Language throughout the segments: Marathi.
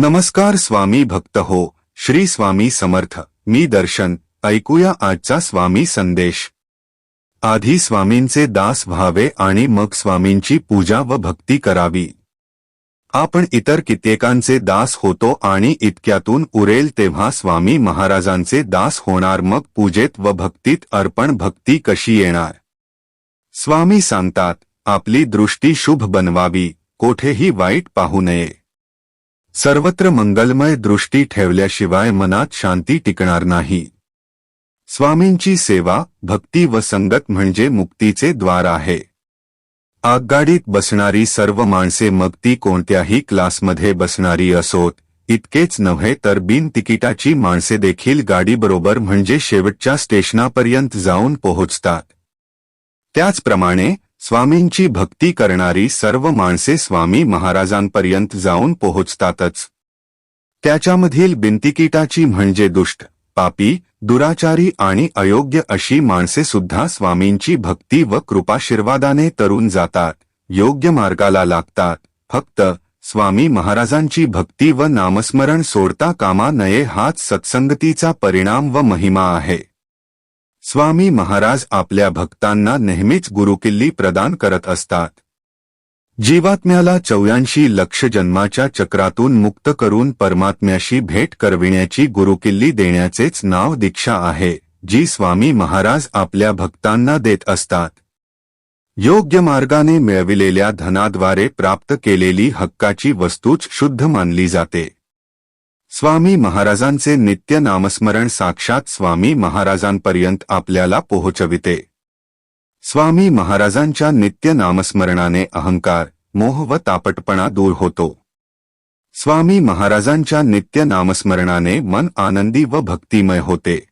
नमस्कार स्वामी भक्त हो, श्री स्वामी समर्थ, मी दर्शन, ऐकूया आजचा स्वामी संदेश. आधी स्वामींचे दास व्हावे आणि मग स्वामींची पूजा व भक्ती करावी. आपण इतर कित्येकांचे दास होतो आणि इतक्यातून उरेल तेव्हा स्वामी महाराजांचे दास होणार, मग पूजेत व भक्तीत अर्पण भक्ती कशी येणार? स्वामी सांगतात, आपली दृष्टी शुभ बनवावी, कोठेही वाईट पाहू नये. सर्वत्र मंगलमय दृष्टी ठेवल्याशिवाय मनात शांती टिकणार नाही. स्वामींची सेवा भक्ती व संगत म्हणजे मुक्तीचे द्वार आहे. आगगाडीत बसणारी सर्व माणसे मग ती कोणत्याही क्लासमध्ये बसणारी असोत इतकेच नव्हे तर बिन तिकिटाची माणसे देखील गाडीबरोबर म्हणजे शेवटच्या स्टेशनापर्यंत जाऊन पोहोचतात. त्याचप्रमाणे स्वामींची भक्ती करणारी सर्व माणसे स्वामी महाराजांपर्यंत जाऊन पोहोचतातच. त्याच्यामधील बिनतिकिटाची म्हणजे दुष्ट पापी दुराचारी आणि अयोग्य अशी माणसे सुद्धा स्वामींची भक्ती व कृपाशीर्वादाने तरुण जातात योग्य मार्गाला लागतात. फक्त स्वामी महाराजांची भक्ती व नामस्मरण सोडता कामा नये हाच सत्संगतीचा परिणाम व महिमा आहे. स्वामी महाराज आपल्या भक्तांना नेहमीच गुरुकिल्ली प्रदान करत असतात. जीवात्म्याला चौऱ्याऐंशी लक्ष जन्माच्या चक्रातून मुक्त करून परमात्म्याशी भेट करविण्याची गुरुकिल्ली देण्याचेच नाव दीक्षा आहे जी स्वामी महाराज आपल्या भक्तांना देत असतात. योग्य मार्गाने मिळविलेल्या धनाद्वारे प्राप्त केलेली हक्काची वस्तूच शुद्ध मानली जाते. स्वामी महाराजांचे नित्य नामस्मरण साक्षात स्वामी महाराजांपर्यंत आपल्याला पोहोचविते. स्वामी महाराजांच्या नित्य नामस्मरणाने अहंकार मोह व तापटपणा दूर होतो. स्वामी महाराजांच्या नित्य नामस्मरणाने मन आनंदी व भक्तिमय होते.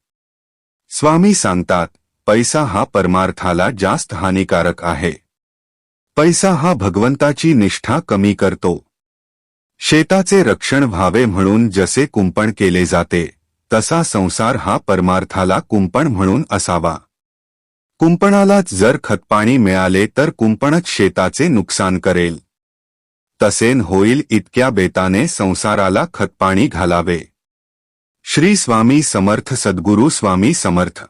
स्वामी सांगतात पैसा हा परमार्थाला जास्त हानिकारक आहे. पैसा हा भगवंताची निष्ठा कमी करतो. शेताचे रक्षण व्हावे म्हणून जसे कुंपण केले जाते तसा संसार हा परमार्थाला कुंपण म्हणून असावा. कुंपणालाच जर खतपाणी मिळाले तर कुंपणच शेताचे नुकसान करेल. तसेन होईल इतक्या बेताने संसाराला खतपाणी घालावे. श्री स्वामी समर्थ सद्गुरू स्वामी समर्थ.